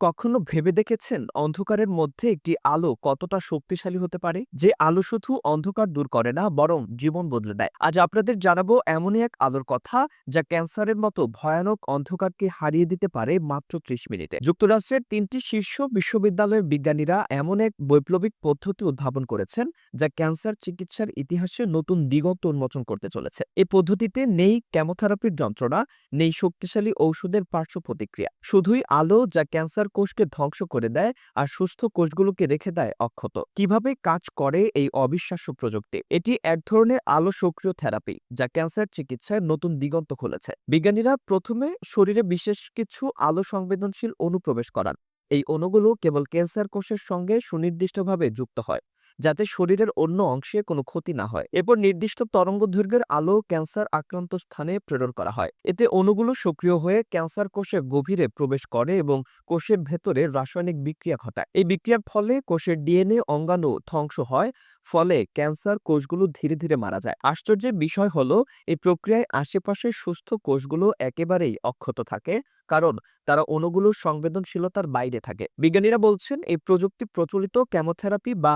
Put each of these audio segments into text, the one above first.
কখনো ভেবে দেখেছেন অন্ধকারের মধ্যে একটি আলো কতটা শক্তিশালী হতে পারে? যে আলো শুধু অন্ধকার দূর করে না, বরং জীবন বদলে দেয়। আজ আপনাদের জানাব এমনই এক আলোর কথা, যা ক্যান্সারের মতো ভয়ানক অন্ধকারকে হারিয়ে দিতে পারে মাত্র ত্রিশ মিনিটে। যুক্তরাষ্ট্রের তিনটি শীর্ষ বিশ্ববিদ্যালয়ের বিজ্ঞানীরা এমন এক বৈপ্লবিক পদ্ধতি উদ্ভাবন করেছেন, যা ক্যান্সার চিকিৎসার ইতিহাসে নতুন দিগন্ত উন্মোচন করতে চলেছে। এই পদ্ধতিতে নেই কেমোথেরাপির যন্ত্রণা, নেই শক্তিশালী ঔষধের পার্শ্ব প্রতিক্রিয়া। শুধুই আলো যা ক্যান্সার কোষকে ধ্বংস করে দেয় আর সুস্থ কোষগুলোকে রেখে দেয় অক্ষত। কীভাবে কাজ করে এই অবিশ্বাস্য প্রযুক্তি? এটি এক ধরনের আলো সক্রিয় থেরাপি, যা ক্যান্সার চিকিৎসায় নতুন দিগন্ত খুলেছে। বিজ্ঞানীরা প্রথমে শরীরে বিশেষ কিছু আলো সংবেদনশীল অনুপ্রবেশ করান। এই অণুগুলো কেবল ক্যান্সার কোষের সঙ্গে সুনির্দিষ্টভাবে যুক্ত হয়। যাতে শরীরের অন্য অংশে কোনো ক্ষতি না হয়। এরপর নির্দিষ্ট তরঙ্গদৈর্ঘ্যের আলো ক্যান্সার আক্রান্ত স্থানে প্রেরণ করা হয়। এতে অণুগুলো সক্রিয় হয়ে ক্যান্সার কোষে গভীরে প্রবেশ করে এবং কোষের ভেতরে রাসায়নিক বিক্রিয়া ঘটায়। এই বিক্রিয়ার ফলে কোষের ডিএনএ অঙ্গাণু ধ্বংস হয়, ফলে ক্যান্সার কোষগুলো ধীরে ধীরে মারা যায়। আশ্চর্যের বিষয় হলো, এই প্রক্রিয়ায় আশেপাশের সুস্থ কোষগুলো একেবারেই অক্ষত থাকে, কারণ তারা অণুগুলোর সংবেদনশীলতার বাইরে থাকে। বিজ্ঞানীরা বলছেন, এই প্রযুক্তি প্রচলিত কেমোথেরাপি বা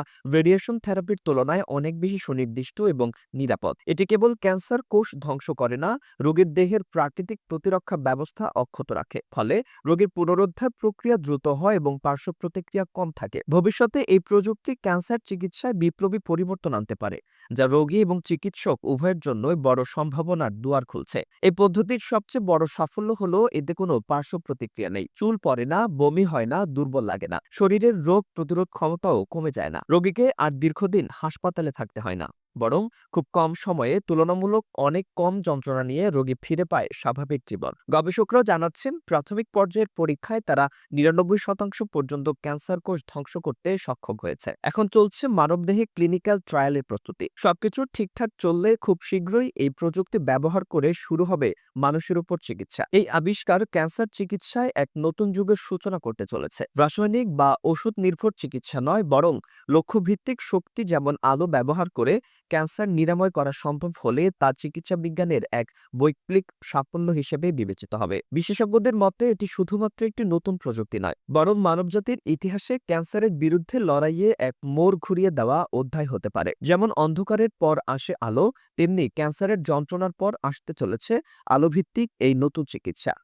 রেডিয়েশন থেরাপির তুলনায় অনেক বেশি সুনির্দিষ্ট এবং নিরাপদ। এটি কেবল ক্যান্সার কোষ ধ্বংস করে না, রোগীর দেহের প্রাকৃতিক প্রতিরক্ষা ব্যবস্থা অক্ষত রাখে। ফলে রোগীর পুনরুদ্ধার প্রক্রিয়া দ্রুত হয় এবং পার্শ্ব প্রতিক্রিয়া কম থাকে। ভবিষ্যতে এই প্রযুক্তি ক্যান্সার চিকিৎসায় বিপ্লবী পরিবর্তন আনতে পারে, যা রোগী এবং চিকিৎসক উভয়ের জন্যই বড় সম্ভাবনার দুয়ার খুলছে। এই পদ্ধতির সবচেয়ে বড় সাফল্য হলো, এতে কোনো পার্শ্ব প্রতিক্রিয়া নেই। চুল পড়ে না, বমি হয় না, দুর্বল লাগে না। শরীরের রোগ প্রতিরোধ ক্ষমতাও কমে যায় না। রোগীকে আর দীর্ঘদিন হাসপাতালে থাকতে হয় না। বরং খুব কম সময়ে তুলনামূলক অনেক কম যন্ত্রণা নিয়ে রোগী ফিরে পায় স্বাভাবিক জীবন। গবেষকরাও জানাচ্ছেন, প্রাথমিক পর্যায়ের পরীক্ষায় তারা নিরানব্বই শতাংশ পর্যন্ত ক্যান্সার কোষ ধ্বংস করতে সক্ষম হয়েছে। এখন চলছে মানবদেহে ক্লিনিক্যাল ট্রায়ালের প্রস্তুতি। সবকিছু ঠিকঠাক চললে খুব শীঘ্রই এই প্রযুক্তি ব্যবহার করে শুরু হবে মানুষের উপর চিকিৎসা। এই আবিষ্কার ক্যান্সার চিকিৎসায় এক নতুন যুগের সূচনা করতে চলেছে। রাসায়নিক বা ওষুধ নির্ভর চিকিৎসা নয়, বরং লক্ষ্যভিত্তিক শক্তি যেমন আলো ব্যবহার করে ক্যান্সার নিরাময় করা সম্ভব হলে তা চিকিৎসা বিজ্ঞানের এক বৈপ্লবিক সাফল্য হিসেবে বিবেচিত হবে। বিশেষজ্ঞদের মতে, এটি শুধুমাত্র একটি নতুন প্রযুক্তি নয়, বরং মানবজাতির ইতিহাসে ক্যান্সারের বিরুদ্ধে লড়াইয়ে এক মোড় ঘুরিয়ে দেওয়া অধ্যায় হতে পারে। যেমন, অন্ধকারের পর আসে আলো, তেমনি ক্যান্সারের যন্ত্রণার পর আসতে চলেছে আলোভিত্তিক এই নতুন চিকিৎসা।